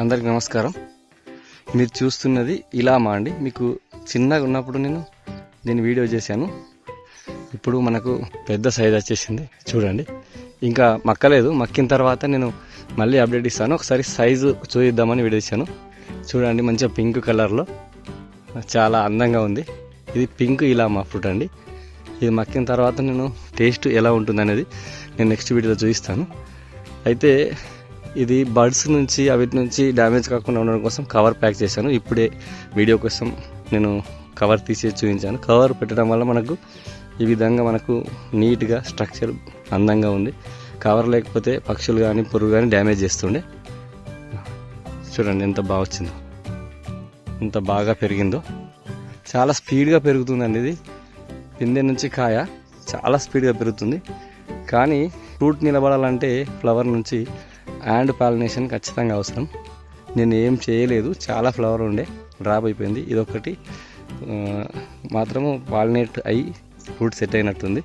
అందరికి నమస్కారం. మీరు చూస్తున్నది ఇలామా అండి. మీకు చిన్నగా ఉన్నప్పుడు నేను దీన్ని వీడియో చేశాను. ఇప్పుడు మనకు పెద్ద సైజ్ వచ్చేసింది. చూడండి. ఇంకా మక్కలేదు. మక్కిన తర్వాత నేను మళ్ళీ అప్డేట్ ఇస్తాను. ఒకసారి సైజు చూద్దామని వీడియో ఇచ్చాను చూడండి మంచిగా పింక్ కలర్లో చాలా అందంగా ఉంది. ఇది పింక్ ఇలామా ఫ్రూట్ అండి. ఇది మక్కిన తర్వాత నేను టేస్ట్ ఎలా ఉంటుంది అనేది నేను నెక్స్ట్ వీడియోలో చూపిస్తాను. అయితే ఇది బర్డ్స్ నుంచి అవిటి నుంచి డ్యామేజ్ కాకుండా ఉండడం కోసం కవర్ ప్యాక్ చేశాను. ఇప్పుడే వీడియో కోసం నేను కవర్ తీసి చూపించాను. కవర్ పెట్టడం వల్ల మనకు ఈ విధంగా మనకు నీట్గా స్ట్రక్చర్ అందంగా ఉంది. కవర్ లేకపోతే పక్షులు కానీ పురుగు కానీ డ్యామేజ్ చేస్తుండే. చూడండి ఎంత బాగా వచ్చిందో. ఎంత బాగా పెరిగిందో. చాలా స్పీడ్గా పెరుగుతుందండి ఇది. పిందె నుంచి కాయ చాలా స్పీడ్గా పెరుగుతుంది. కానీ ఫ్రూట్ నిలబడాలంటే ఫ్లవర్ నుంచి అండ్ పాలినేషన్ ఖచ్చితంగా అవసరం. నేను ఏం చేయలేదు చాలా ఫ్లవర్ ఉండే డ్రాప్ అయిపోయింది. ఇదొకటి మాత్రము పాలినేట్ అయ్యి ఫ్రూట్ సెట్ అయినట్టుంది.